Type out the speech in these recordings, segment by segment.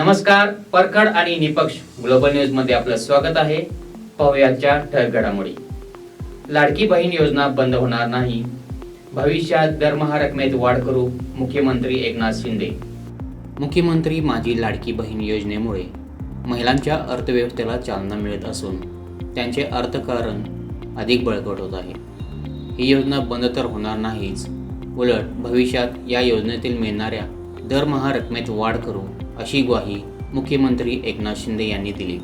नमस्कार परखड आणि निपक्ष ग्लोबल न्यूजमध्ये आपलं स्वागत आहे. पाहुयाच्या ठळक घडामोडी लाडकी बहीण योजना बंद होणार नाही. भविष्यात दरमहा रकमेत वाढ करू मुख्यमंत्री एकनाथ शिंदे. मुख्यमंत्री माझी लाडकी बहीण योजनेमुळे महिलांच्या अर्थव्यवस्थेला चालना मिळत असून त्यांचे अर्थकारण अधिक बळकट होत आहे. ही योजना बंद तर होणार नाहीच. उलट भविष्यात या योजनेतील मिळणाऱ्या दरमहा रकमेत वाढ करू अशी ग्वाही मुख्यमंत्री एकनाथ शिंदे यांनी दिली.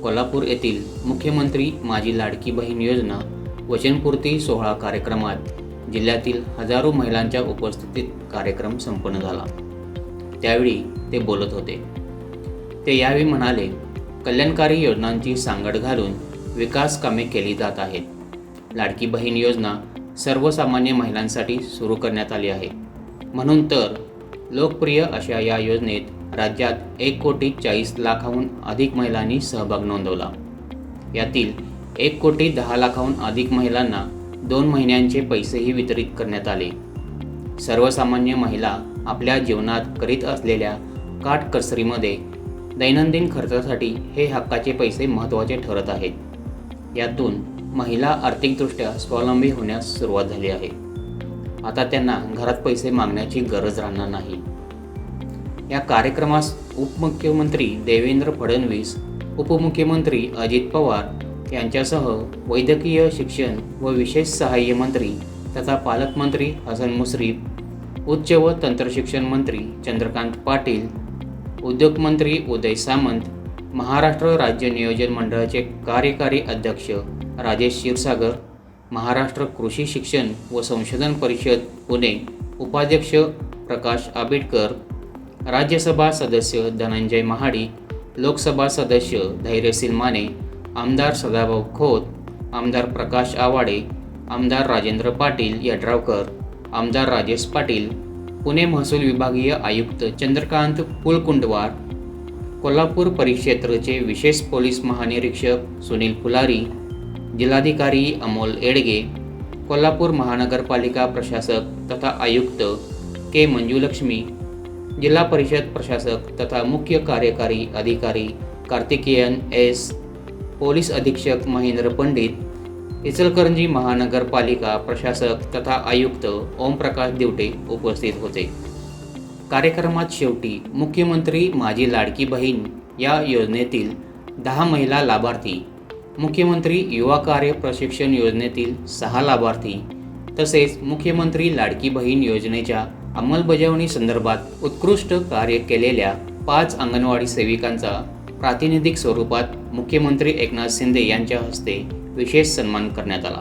कोल्हापूर येथील मुख्यमंत्री माझी लाडकी बहीण योजना वचनपूर्ती सोहळा कार्यक्रमात जिल्ह्यातील हजारो महिलांच्या उपस्थितीत कार्यक्रम संपन्न झाला. त्यावेळी ते बोलत होते. ते यावेळी म्हणाले कल्याणकारी योजनांची सांगड घालून विकास कामे केली जात आहेत. लाडकी बहीण योजना सर्वसामान्य महिलांसाठी सुरू करण्यात आली आहे. म्हणून तर लोकप्रिय अशा या योजनेत राज्यात एक कोटी चाळीस लाखाहून अधिक महिलांनी सहभाग नोंदवला. यातील एक कोटी दहा लाखाहून अधिक महिलांना दोन महिन्यांचे पैसेही वितरित करण्यात आले. सर्वसामान्य महिला आपल्या जीवनात करीत असलेल्या काटकसरीमध्ये दैनंदिन खर्चासाठी हे हक्काचे पैसे महत्त्वाचे ठरत आहेत. यातून महिला आर्थिकदृष्ट्या स्वावलंबी होण्यास सुरुवात झाली आहे. आता त्यांना घरात पैसे मागण्याची गरज राहणार नाही. या कार्यक्रमास उपमुख्यमंत्री देवेंद्र फडणवीस उपमुख्यमंत्री अजित पवार यांच्यासह वैद्यकीय शिक्षण व विशेष सहाय्य मंत्री तथा पालकमंत्री हसन मुश्रीफ उच्च व तंत्रशिक्षण मंत्री चंद्रकांत पाटील उद्योगमंत्री उदय सामंत महाराष्ट्र राज्य नियोजन मंडळाचे कार्यकारी अध्यक्ष राजेश क्षीरसागर महाराष्ट्र कृषी शिक्षण व संशोधन परिषद पुणे उपाध्यक्ष प्रकाश आबिडकर राज्यसभा सदस्य धनंजय महाडी लोकसभा सदस्य धैर्यशील माने आमदार सदाभाऊ खोत आमदार प्रकाश आवाडे आमदार राजेंद्र पाटील यड्रावकर आमदार राजेश पाटील पुणे महसूल विभागीय आयुक्त चंद्रकांत कुलकुंडवार कोल्हापूर परिक्षेत्रचे विशेष पोलीस महानिरीक्षक सुनील फुलारी जिल्हाधिकारी अमोल एडगे कोल्हापूर महानगरपालिका प्रशासक तथा आयुक्त के मंजुलक्ष्मी जिल्हा परिषद प्रशासक तथा मुख्य कार्यकारी अधिकारी कार्तिकेयन एस. पोलीस अधीक्षक महेंद्र पंडित इचलकरंजी महानगरपालिका प्रशासक तथा आयुक्त ओमप्रकाश दिवटे उपस्थित होते. कार्यक्रमात शेवटी मुख्यमंत्री माझी लाडकी बहीण या योजनेतील दहा महिला लाभार्थी मुख्यमंत्री युवा कार्य प्रशिक्षण योजनेतील सहा लाभार्थी तसेच मुख्यमंत्री लाडकी बहीण योजनेच्या अंमलबजावणी संदर्भात उत्कृष्ट कार्य केलेल्या पाच अंगणवाडी सेविकांचा प्रातिनिधिक स्वरूपात मुख्यमंत्री एकनाथ शिंदे यांच्या हस्ते विशेष सन्मान करण्यात आला.